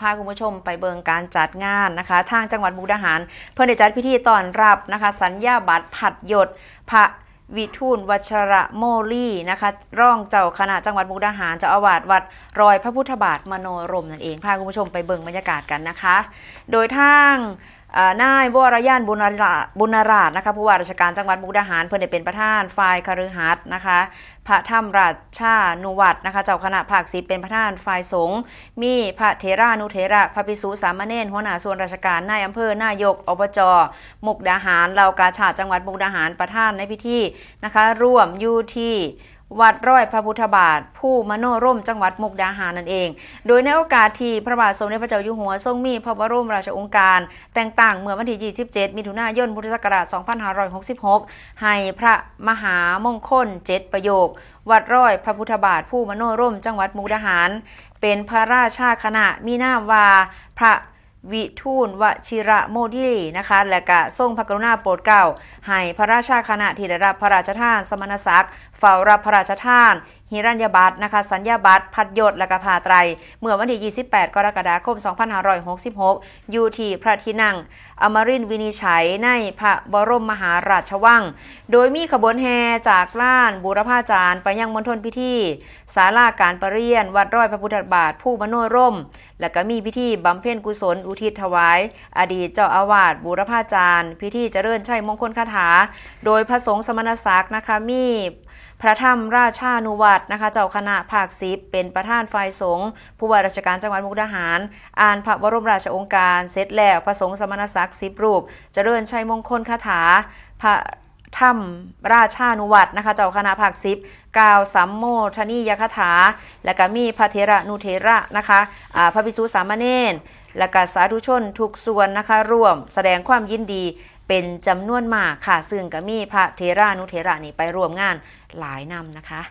พาคุณผู้ชมไปเบิงการจัดงานนะคะ ทางจังหวัดมุกดาหาร เพื่อได้จัดพิธีต้อนรับนะคะ สัญญาบัตรผัดหยดพระวิทูลวัชระโมลี่นะคะร่องเจ้าคณะจังหวัดมุกดาหารเจ้าอาวาสวัดรอยพระพุทธบาทมโนรมนั่นเองพาคุณผู้ชมไปเบิงบรรยากาศกันนะคะ โดยทาง นายวรยานบุญนาราบุญราชนะคะผู้ว่าราชการจังหวัดมุกดาหาร เพื่อนได้เป็นประธานฝ่ายคฤหัสถ์นะคะพระธรรมราชานุวัตนะคะเจ้าคณะภาคสิบเป็นประธานฝ่ายสงฆ์มีพระเทรานุเทระพระภิกษุสามเณรหัวหน้าส่วนราชการนายอำเภอนายกอบจมุกดาหารเหล่ากาชาติจังหวัดมุกดาหารประธานในพิธีนะคะ ร่วมอยู่ที่ วัดร้อยพระพุทธบาท ผู้มโนร่มจังหวัดมุกดาหารนั่นเอง โดยในโอกาสที่พระบาทสมเด็จพระเจ้าอยู่หัวทรงมีพระบรมราชองค์การ แต่งตั้งเมื่อวันที่ 27 มิถุนายนพุทธศักราช 2566 ให้พระมหามงคลเจ็ดประโยค วัดร้อยพระพุทธบาท ผู้มโนร่มจังหวัดมุกดาหาร เป็นพระราชาคณะมีนามว่าพระ วิทูลวชิระโมดีนะคะ และกะทรงพระกรุณาโปรดเกล้าให้พระราชาคณะที่ได้รับพระราชทานสมณศักดิ์เฝ้ารับพระราชทานหิรัญญบัตรนะคะสัญญาบัตรพัดยศและก็พาไตร เมื่อวันที่ 28 กรกฎาคม 2566 อยู่ที่พระที่นั่ง อมรินวินิจฉัยในพระบรมมหาราชวัง โดยมีขบวนแห่จากล้านบูรพาจารย์ ไปยังมณฑลพิธีศาลาการประเรียน วัดร้อยพระพุทธบาทผู้มโนร่ม และก็มีพิธีบำเพ็ญกุศลอุทิศถวาย อดีตเจ้าอาวาสบูรพาจารย์ พิธีเจริญชัยมงคลคาถา โดยพระสงฆ์สมณศักดิ์นะคะมี พระธรรมราชานุวัตรนะคะ เจ้าคณะภาคสิบเป็นประธานฝ่ายสงฆ์ผู้ว่าราชการจังหวัดมุกดาหาร อ่านพระบรมราชองการเสร็จแล้วพระสงฆ์สมณศักดิ์สิบรูปเจริญชัยมงคลคาถาพระธรรมราชานุวัตรนะคะ เจ้าคณะภาคสิบกล่าวสัมโมทนียคาถา และก็มีพระเทระนุเทระนะคะอ่าพระภิกษุสามเณรและก็สาธุชนทุกส่วนนะคะร่วมแสดงความยินดี เป็นจำนวนมากค่ะ ซึ่งก็มีพระเทรานุเทระนี่ไปร่วมงานหลายนำนะคะ